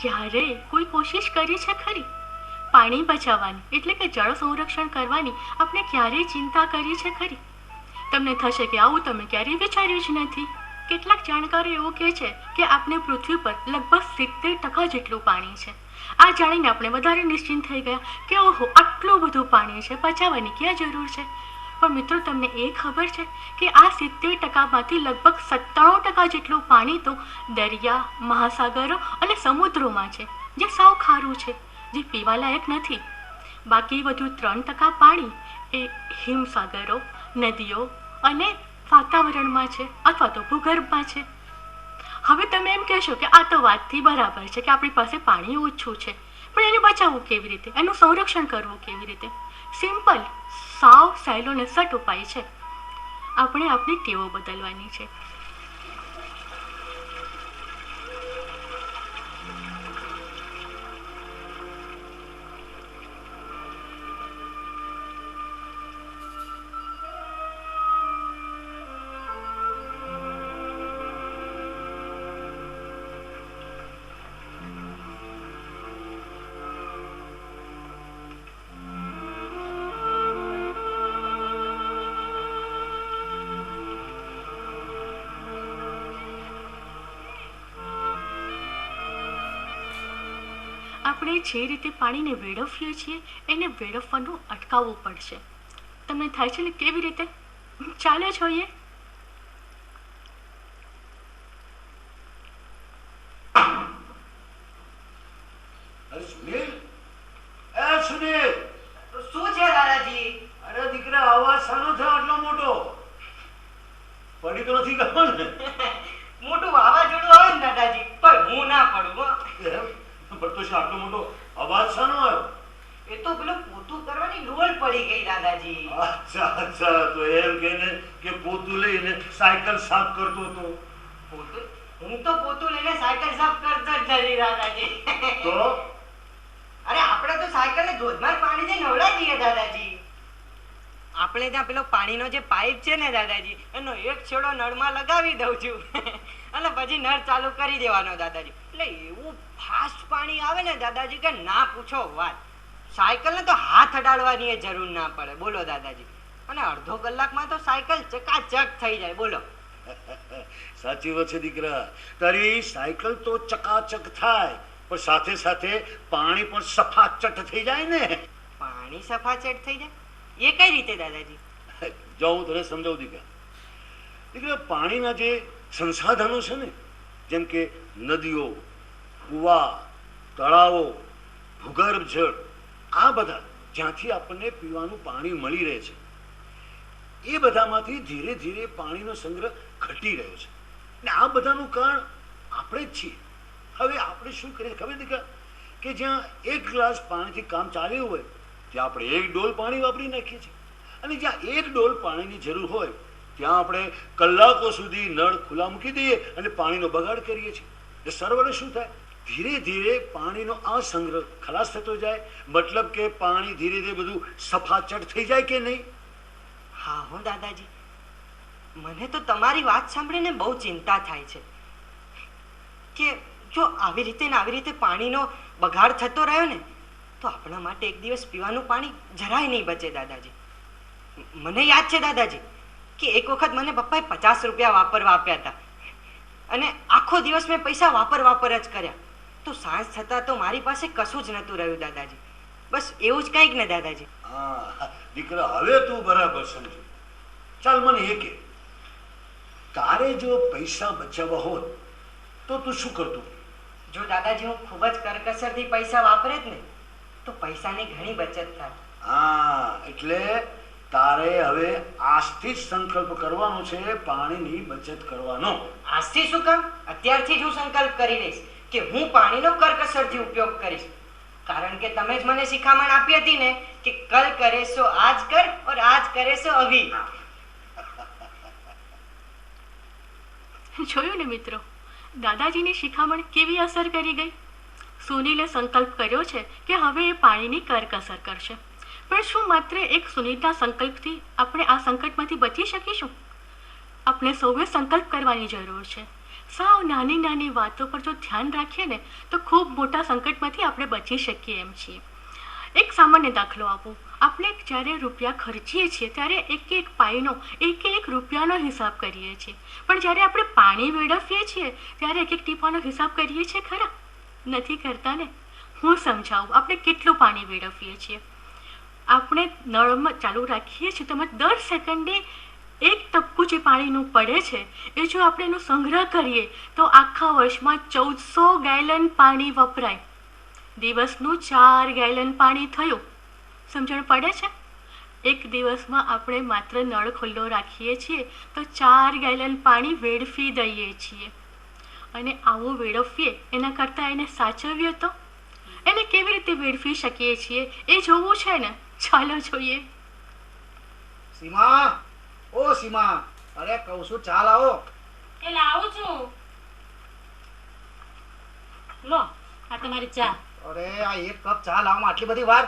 ક્યારે કોઈ કોશિશ કરી છે ખરી, પાણી બચાવવાની એટલે કે જળ સંરક્ષણ કરવાની આપણે ક્યારેય ચિંતા કરી છે ખરી? તમને થશે કે આવું તમે ક્યારેય વિચાર્યું જ નથી. કેટલાક જાણકારો એવું કહે છે કે આપણે પૃથ્વી પર લગભગ સિત્તેર ટકા જેટલું પાણી છે. આ જાણીને આપણે વધારે નિશ્ચિંત થઈ ગયા કે ઓહો, આટલું બધું પાણી છે, બચાવવાની ક્યાં જરૂર છે? પણ મિત્રો, તમને એ ખબર છે કે આ સિત્તેર ટકામાંથી લગભગ સત્તાણું ટકા જેટલું પાણી તો દરિયા, મહાસાગરો અને સમુદ્રોમાં છે, જે સાવ ખારું છે, જે પીવાલાયક નથી. બાકી વધુ ત્રણ ટકા પાણી એ હિમસાગરો, નદીઓ અને વાતાવરણમાં છે અથવા તો ભૂગર્ભમાં છે. હવે તમે એમ કહેશો કે આ તો વાતથી બરાબર છે કે આપણી પાસે પાણી ઓછું છે, પણ એને બચાવવું કેવી રીતે? એનું સંરક્ષણ કરવું કેવી રીતે? સિમ્પલ સાવ સહેલો ને સટ ઉપાય છે. આપણે આપણી ટેવો બદલવાની છે. આપણે જે રીતે પાણીને વેડફીએ છીએ એને વેડફવાનું અટકાવવું પડશે. તમને થાય છે ને કેવી રીતે? ચાલે જોઈએ અરે સુનિલ? એ સુનિલ! શું છે દાદાજી? અરે દીકરા અવાજ શાનો મોટો. પડી તો નથી ગયો ને. મોટું વાવાઝોડું આવે ને દાદાજી પણ હું ના પડું શું આટલો મોટો અવાજ શાનો આવ્યો એ તો પેલો પોતું કરવાની લોલ પડી ગઈ દાદાજી. અચ્છા અચ્છા તો એમ કે ને કે પોતું લઈને સાયકલ સાફ કરતો હતો. પોતું? હું તો પોતું લઈને સાયકલ સાફ કરતો જ નથી દાદાજી. તો? અરે આપણે તો સાયકલને ધોધમાર પાણીથી નવડાવી દઈએ દાદાજી. આપણે ત્યાં પેલો પાણીનો જે પાઇપ છે ને દાદાજી એનો એક છેડો નળમાં લગાવી દઉં છું. અને પછી નળ ચાલુ કરી દેવાનો દાદાજી. એટલે એવું ફાસ્ટ પાણી આવે ને દાદાજી કે ના પૂછો વાત. સાયકલને તો હાથ અડાડવાની જરૂર ના પડે. બોલો દાદાજી. અને અડધો કલાકમાં તો સાયકલ ચકાચક થઈ જાય. બોલો. સાચી વાત છે દીકરા. તારી સાયકલ તો ચકાચક થાય પણ સાથે સાથે પાણી પણ સફાચટ થઈ જાય ને. પાણી સફાચટ થઈ જાય? એ કઈ રીતે દાદાજી? જો હું તને સમજાવું દીકરા. દીકરા પાણીના જે સંસાધનો છે ને જેમ કે નદીઓ કુવા, તળાવો, ભૂગર્ભ જળ, આ બધા જ્યાંથી આપણને પીવાનું પાણી મળી રહે છે. એ બધામાંથી ધીરે ધીરે પાણીનો સંગ્રહ ઘટી રહ્યો છે. ને આ બધાનું કારણ આપણે જ છીએ. હવે આપણે શું કરીએ? ખબર દીકરા? કે જ્યાં એક ગ્લાસ પાણીથી કામ ચાલ્યું હોય, ત્યાં આપણે એક ડોલ પાણી વાપરી નાખીએ છીએ. અને જ્યાં એક ડોલ પાણીની જરૂર હોય, ત્યાં આપણે કલાકો સુધી નળ ખુલ્લા મૂકી દઈએ અને પાણીનો બગાડ કરીએ છીએ. એટલે શું થાય? ધીરે ધીરે પાણીનો આ સંગ્રહ ખલાસ થતો જાય. મતલબ કે પાણી ધીરે ધીરે બધું સફાચટ થઈ જાય કે નહીં? હા, હું દાદાજી. મને તો તમારી વાત સાંભળીને બહુ ચિંતા થાય છે. કે જો આવી રીતે ને આવી રીતે પાણીનો બગાડ થતો રહ્યો ને, તો આપણા માટે એક દિવસ પીવાનું પાણી જરાય નહીં બચે, દાદાજી. મને યાદ છે, દાદાજી, કે એક વખત મને પપ્પાએ પચાસ રૂપિયા વાપરવા આપ્યા હતા. અને આખો દિવસ મેં પૈસા વાપર વાપર જ કર્યા. તો સાંજ થતાં તો મારી પાસે કશું જ નહોતું રહ્યું દાદાજી. બસ એવું જ કંઈક ને દાદાજી. હા દીકરા હવે તું બરાબર સમજો. ચાલ મને એ કે તારે જો પૈસા બચાવવા હોત તો તું શું કરતું? જો દાદાજી હું ખૂબ જ કરકસરથી પૈસા વાપરે જ ને તો પૈસાની ઘણી બચત થાય. હા એટલે તારે હવે આજથી જ સંકલ્પ કરવાનો છે પાણીની બચત કરવાનો. આજથી શું કામ? અત્યારથી જ હું સંકલ્પ કરી લઈશ. કે હું પાણીનો કરકસરથી ઉપયોગ કરીશ. કારણ કે તમે જ મને શિખામણ આપી હતી ને કે કલ કરે સો આજ કર ઓર આજ કરે સો અભી. જોયું ને મિત્રો, દાદાજીની શિખામણ કેવી અસર કરી ગઈ? સુનીલે સંકલ્પ કર્યો છે કે હવે એ પાણીની કરકસર કરશે. પણ શું માત્ર એક સુનીલના સંકલ્પથી આપણે આ સંકટમાંથી બચી શકીશું? આપણે સૌએ સંકલ્પ કરવાની જરૂર છે. સાવ નાની નાની વાતો પર જો ધ્યાન રાખીએ ને, તો ખૂબ મોટા સંકટમાંથી આપણે બચી શકીએ એમ છીએ. એક સામાન્ય દાખલો આપું. આપણે જ્યારે રૂપિયા ખર્ચીએ છીએ, ત્યારે એક એક પાઈનો એક એક રૂપિયાનો હિસાબ કરીએ છીએ. પણ જ્યારે આપણે પાણી વેડફીએ છીએ, ત્યારે એક એક ટીપાનો હિસાબ કરીએ છીએ, ખરા? નથી કરતા ને? હું સમજાવું. આપણે કેટલું પાણી વેડફીએ છીએ? આપણે નળમાં ચાલુ રાખીએ છીએ તેમજ દર સેકન્ડે એક ટપકું જે પાણીનું પડે છે, એ જો આપણે એનો સંગ્રહ કરીએ, તો આખા વર્ષમાં ચૌદસો ગેલન પાણી વપરાય. દિવસનું ચાર ગેલન પાણી થયું. સમજણ પડે છે? એક દિવસમાં આપણે માત્ર નળ ખુલ્લો રાખીએ છીએ, તો ચાર ગેલન પાણી વેડફી દઈએ છીએ. અને આવું વેડફીએ, એના કરતાં એને સાચવીએ તો? એને કેવી રીતે વેડફી શકીએ છીએ? એ જોવું છે ને? ચાલો જોઈએ. સીમા! ઓ સીમા અરે કહું છું ચાલ આવો. એ લાવું છું. લો આ તમારી ચા. અરે આ એક કપ ચા લાવવામાં આટલી બધી વાર?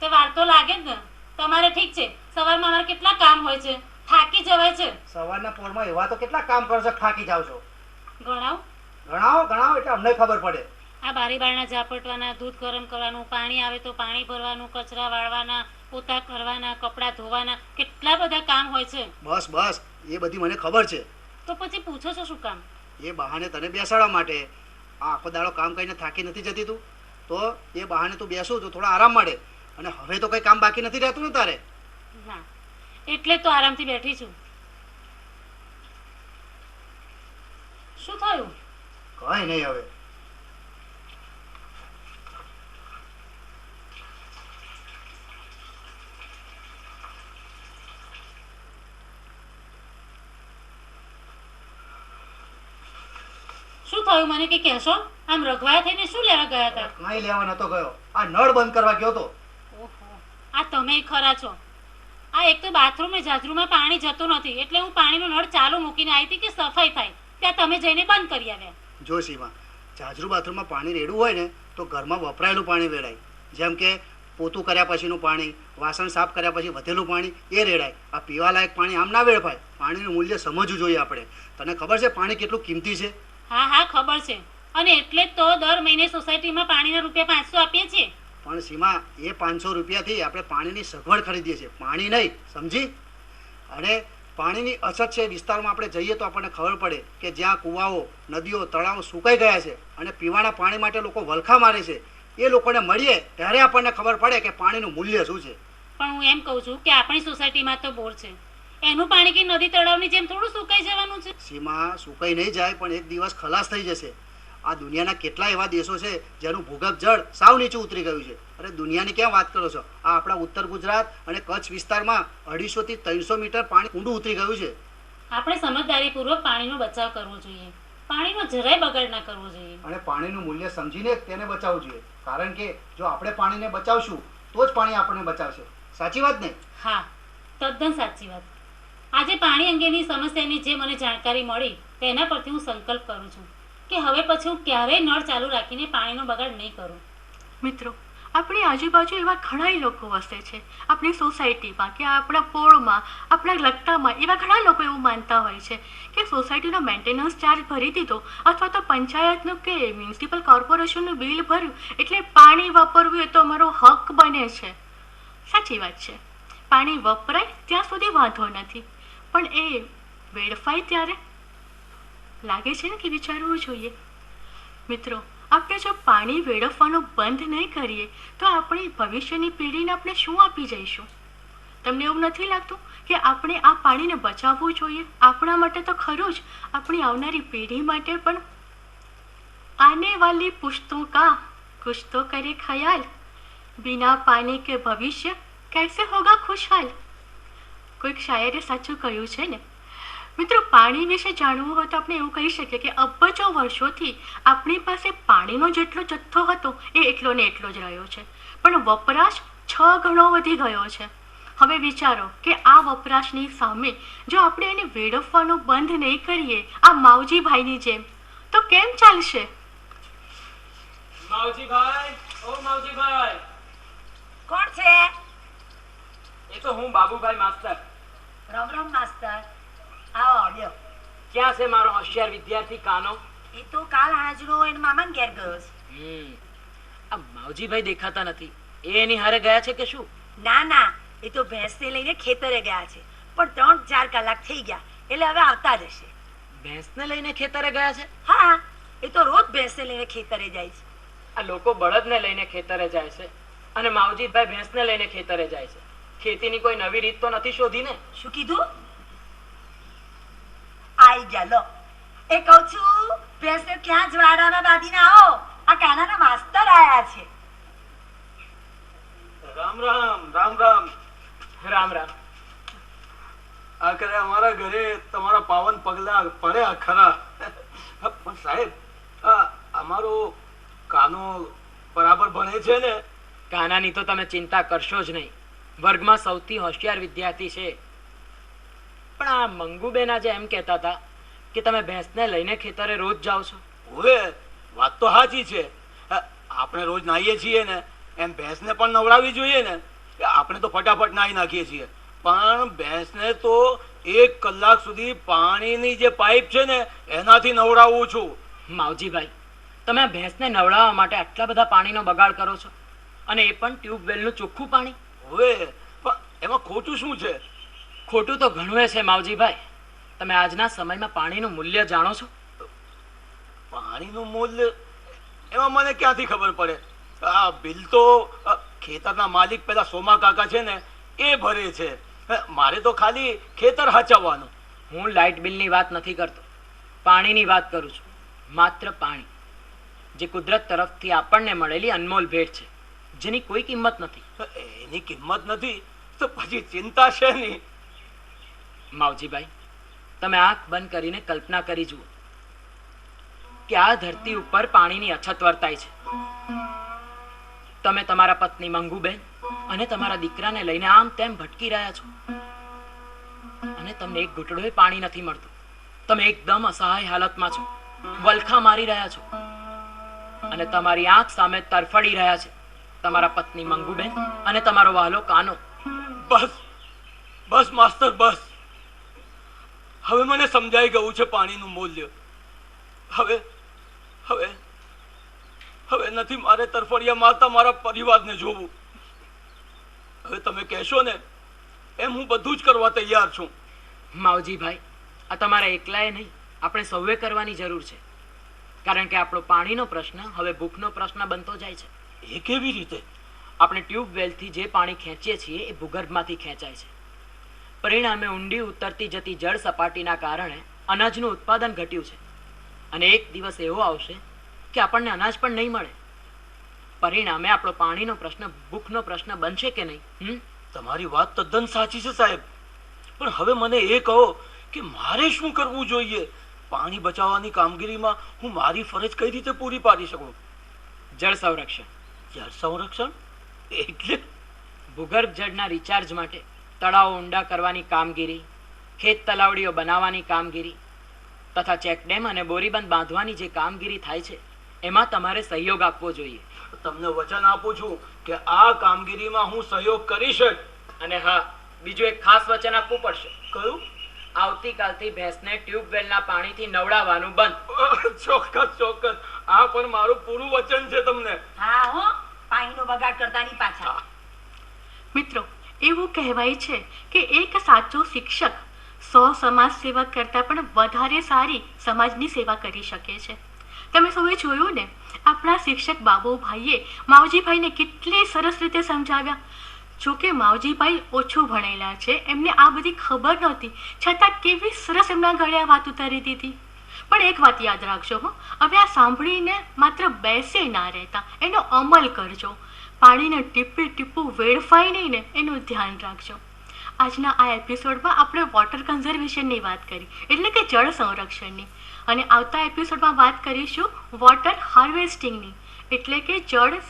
તે વાર તો લાગે જ ને. તમારે ઠીક છે. સવારમાં અમારે કેટલા કામ હોય છે. થાકી જવાય છે. સવારના પોરમાં એવા તો કેટલા કામ કરશો થાકી જાવ છો. ગણાવ. ગણાવો ગણાવો એટલે અમને ખબર પડે. આ બારી બારણા ઝાપટવાના દૂધ ગરમ કરવાનું પાણી આવે તો પાણી ભરવાનું કચરા વાળવાના પોતા કરવાના કપડાં ધોવાના કેટલા બધા કામ હોય છે. બસ બસ એ બધી મને ખબર છે. તો પછી પૂછો છો શું કામ? એ બહાને તને બેસાડવા માટે. આ આખો દાડો કામ કરીને થાકી નથી જતી તું. તો એ બહાને તું બેસું તો થોડા આરામ મળે. અને હવે તો કઈ કામ બાકી નથી રહેતું ને તારે. ના એટલે તો આરામથી બેઠી છું. શું થયું? કઈ નહીં હવે. શું થયું મને કે કહેશો? આમ રઘવાયા થઈને શું લેવા ગયા હતા? કઈ લેવા નતો ગયો. આ નળ બંધ કરવા ગયો તો. આ તમે ખરા છો. આ એક તો બાથરૂમ ને જાજરૂમાં પાણી જતું નથી. એટલે હું પાણીનો નળ ચાલુ મૂકીને આવી હતી કે સફાઈ થાય. ત્યાં તમે જઈને બંધ કરી આવ્યા. જો સીમા જાજરૂ બાથરૂમમાં પાણી રેડવું હોય ને તો ઘરમાં વપરાયેલું પાણી રેડાય. જેમ કે પોતું કર્યા પછીનું પાણી વાસણ સાફ કર્યા પછી વધેલું પાણી એ રેડાય. આ પીવાલાયક પાણી આમ ના વેડફાય. પાણીનું મૂલ્ય સમજવું જોઈએ આપણે. તને ખબર છે પાણી કેટલું કિંમતી છે? હા હા ખબર છે. અને એટલે જ તો દર મહિને સોસાયટીમાં પાણીના રૂપિયા પાંચસો આપીએ છીએ. પણ સીમા એ પાંચસો રૂપિયાથી આપણે પાણીની સગવડ ખરીદીએ છીએ. પાણી નહીં સમજી? અને પાણીની અછત છે વિસ્તારમાં આપણે જઈએ તો આપણને ખબર પડે કે જ્યાં કૂવાઓ નદીઓ તળાવો સુકાઈ ગયા છે અને પીવાના પાણી માટે લોકો વલખા મારે છે. એ લોકોને મળીએ ત્યારે આપણને ખબર પડે કે પાણીનું મૂલ્ય શું છે. પણ હું એમ કહું છું કે આપણી સોસાયટીમાં તો બોર છે. એનું પાણી કે નદી તળાવની જેમ થોડું સુકાઈ જવાનું છે? સીમા સુકાઈ નહીં જાય પણ એક દિવસ ખલાસ થઈ જશે. આ દુનિયાના કેટલા એવા દેશો છે જેનું ભૂગર્ભ જળ સાવ નીચે ઉતરી ગયું છે? અરે દુનિયાની ક્યાં વાત કરો છો? આ આપણા ઉત્તર ગુજરાત અને કચ્છ વિસ્તારમાં અઢીસો થી ત્રણસો મીટર પાણી ઊંડું ઉતરી ગયું છે. આપણે સમજદારીપૂર્વક પાણીનો બચાવ કરવો જોઈએ. પાણીનો જરાય બગાડ ના કરવો જોઈએ. અને પાણીનું મૂલ્ય સમજીને તેને બચાવવું જોઈએ. કારણ કે જો આપણે પાણીને બચાવશું તો જ પાણી આપણને બચાવશે. સાચી વાત ને? હા તદ્દન સાચી વાત. આજે પાણી અંગેની સમસ્યાની જે મને જાણકારી મળી, તેના પરથી હું સંકલ્પ કરું છું કે હવે પછી હું ક્યારેય નળ ચાલુ રાખીને પાણીનો બગાડ નહીં કરું. મિત્રો, આપણી આજુબાજુ એવા ઘણા લોકો વસે છે. આપણી સોસાયટીમાં કે આપણા પોળમાં, આપણા લગતામાં એવા ઘણા લોકો એવું માનતા હોય છે કે સોસાયટીનો મેન્ટેનન્સ ચાર્જ ભરી દીધો અથવા તો પંચાયતનું કે મ્યુનિસિપલ કોર્પોરેશનનું બિલ ભર્યું એટલે પાણી વાપરવું એ તો અમારો હક બને છે. સાચી વાત છે. પાણી વપરાય ત્યાં સુધી વાંધો નથી. પણ એ વેડફાય ત્યારે? લાગે છે ને કે વિચારવું જોઈએ. મિત્રો, આપણે જો પાણી વેડફવાનું બંધ નહીં કરીએ, તો આપણી ભવિષ્યની પેઢીને આપણે શું આપી જઈશું? તમને એવું નથી લાગતું કે આપણે આ પાણીને બચાવવું જોઈએ? આપણા માટે તો ખરું જ. આપણી આવનારી પેઢી માટે પણ. આને વાલી પુશ્તો કા? કુછ તો કરે ખ્યાલ. બિના પાણી કે ભવિષ્ય, કૈસે હોગા ખુશહાલ? કોઈક શાયરે સાચું કહ્યું છે ને? મિત્રો પાણી વિશે જાણવું હોય તો આપણે એવું કહી શકીએ કે અબજો વર્ષોથી આપણી પાસે પાણીનો જેટલો જથ્થો હતો એ એટલો ને એટલો જ રહ્યો છે. પણ વપરાશ છ ગણો વધી ગયો છે. હવે વિચારો કે આ વપરાશની સામે જો આપણે એને વેડફવાનું બંધ નહીં કરીએ આ માવજીભાઈની જેમ તો કેમ ચાલશે? માવજીભાઈ ઓ માવજીભાઈ. કોણ છે? એ તો હું બાબુભાઈ માસ્તર. રામ રામ માસ્તર. આવો આવ્યો ક્યાં છે મારો હોશિયાર વિદ્યાર્થી કાનો? એ તો કાલ હાજરો એન મામાને ઘેર ગયો છે. આ માવજીભાઈ દેખાતા નથી. એ એની હારે ગયા છે કે શું? ના ના. એ તો ભેંસને લઈને ખેતરે ગયા છે. પણ ત્રણ ચાર કલાક થઈ ગયા. એટલે હવે આવતા જ હશે ભેંસને લઈને ખેતરે ગયા છે? હા. એ તો રોજ ભેંસને લઈને ખેતરે જાય છે. આ લોકો બળદને લઈને ખેતરે જાય છે. અને માવજીભાઈ ભેંસને લઈને ખેતરે જાય છે. ખેતીની કોઈ નવી રીત તો નથી શોધી ને શું કીધું? આઈ ગયા લો. એ કહું છું ભેંસને ક્યાં જ વાડામાં બાંધીને આવો આ કાનાના માસ્તર આયા છે. રામ રામ રામ રામ. રામ રામ. આખરે અમારા ઘરે તમારા પાવન પગલા પડ્યા ખરા. પણ સાહેબ આ અમારો કાનો બરાબર ભણે છે ને? કાનાની તો તમે ચિંતા કરશો જ નહીં. વર્ગમાં સૌથી હોશિયાર વિદ્યાર્થી છે. પણ આ મંગુબેન આજે એમ કહેતા હતા કે તમે ભેંસને લઈને ખેતરે રોજ જાઓ છો. ઓએ વાત તો સાચી છે. આપણે રોજ નાહીએ છીએ ને એમ ભેંસને પણ નવડાવવી જોઈએ ને આપણે તો ફટાફટ નાહી નાખીએ છીએ. પણ ભેંસને તો એક કલાક સુધી પાણીની જે પાઇપ છે ને એનાથી નવડાવું છું. માવજીભાઈ તમે ભેંસને નવડાવવા માટે આટલા બધા પાણીનો બગાડ કરો છો. અને એ પણ ટ્યુબવેલનું ચોખ્ખું પાણી. હવે પણ એમાં ખોટું શું છે? ખોટું તો ઘણું છે માવજીભાઈ. તમે આજના સમયમાં પાણીનું મૂલ્ય જાણો છો? પાણીનું મૂલ્ય? એમાં મને ક્યાંથી ખબર પડે? આ બિલ તો ખેતરના માલિક પેલા સોમા કાકા છે ને એ ભરે છે. મારે તો ખાલી ખેતર હાચવવાનું. હું લાઇટ બિલની વાત નથી કરતો. પાણીની વાત કરું છું. માત્ર પાણી. જે કુદરત તરફથી આપણને મળેલી અનમોલ ભેટ છે. જેની કોઈ કિંમત નથી. એની કિંમત નથી તો પછી ચિંતા છે નહીં. માવજીભાઈ તમે આંખ બંધ કરીને કલ્પના કરી જુઓ કે આ ધરતી ઉપર પાણીની અછત વર્તાય છે. તમે તમારા પત્ની મંગુબેન અને તમારા દીકરાને લઈને આમ તેમ ભટકી રહ્યા છો. અને તમને એક ઘૂંટડોય પાણી નથી મળતું. તમે એકદમ અસહાય હાલતમાં છો. વલખા મારી રહ્યા છો. અને તમારી આંખ સામે તરફડી રહ્યા છે. તમારા પત્ની મંગુબેન અને તમારો વાલો કાનો. બસ બસ માસ્તર બસ. હવે મને સમજાઈ ગયું છે પાણીનું મૂલ્ય. હવે હવે હવે નથી મારે તરફડિયા મારતા મારા પરિવારને જોવું. હવે તમે કહેશો ને એમ હું બધું જ કરવા તૈયાર છું. માવજીભાઈ આ તમારા એકલાએ નહીં આપણે સૌએ કરવાની જરૂર છે. કારણ કે આપણો પાણીનો પ્રશ્ન હવે ભૂખનો પ્રશ્ન બનતો જાય છે. એ કેવી રીતે? આપણે ટ્યુબવેલથી જે પાણી ખેંચીએ છીએ એ ભૂગર્ભમાંથી ખેંચાય છે. પરિણામે ઊંડી ઉતરતી જતી જળ સપાટીના કારણે અનાજનું ઉત્પાદન ઘટ્યું છે. અને એક દિવસ એવો આવશે કે આપણને અનાજ પણ નહીં મળે. પરિણામે આપણો પાણીનો પ્રશ્ન ભૂખનો પ્રશ્ન બનશે કે નહીં? તમારી વાત તદ્દન સાચી છે સાહેબ. પણ હવે મને એ કહો કે મારે શું કરવું જોઈએ? પાણી બચાવવાની કામગીરીમાં હું મારી ફરજ કઈ રીતે પૂરી પાડી શકું? જળ સંરક્ષણ. જળ સંરક્ષણ? એટલે? ભૂગર્ભ જળના રિચાર્જ માટે તળાવો ઊંડા કરવાની કામગીરી ખેત તલાવડીઓ બનાવવાની કામગીરી તથા ચેકડેમ અને બોરીબંધ બાંધવાની જે કામગીરી થાય છે એમાં તમારે સહયોગ આપવો જોઈએ. તમને વચન આપું છું કે આ કામગીરીમાં હું સહયોગ કરીશ જ. અને હા બીજું એક ખાસ વચન આપવું પડશે. કયું? આવતીકાલથી ભેંસને ટ્યુબવેલના પાણીથી નવડાવવાનું બંધ. ચોક્કસ ચોક્કસ. આ પણ મારું પૂરું વચન છે તમને. હા હો. પાણીનો બગાડ કરતા નહીં પાછા મિત્રો, એવું કહેવાય છે કે એક સાચો શિક્ષક સો સમાજ સેવા કરતાં પણ વધારે સારી સમાજની સેવા કરી શકે છે. તમે સૌએ જોયું ને, આપણા શિક્ષક બાબુભાઈએ માવજીભાઈને કેટલી સરસ રીતે સમજાવ્યા. જોકે માવજીભાઈ ઓછું ભણેલા છે, એમને આ બધી ખબર નહોતી. છતાં કેવી સરસ એમના ગળે આ વાત ઉતારી દીધી. પણ એક વાત યાદ રાખજો હો. હવે આ સાંભળીને માત્ર બેસે ના રહેતા. એનો અમલ કરજો. પાણીને ટીપે ટીપું વેડફાય નહીં ને એનું ધ્યાન રાખજો. આજના આ એપિસોડમાં આપણે વોટર કન્ઝર્વેશનની વાત કરી, એટલે કે જળ સંરક્ષણની. અને આવતા એપિસોડમાં વાત કરીશું વોટર હાર્વેસ્ટિંગની, એટલે કે જળ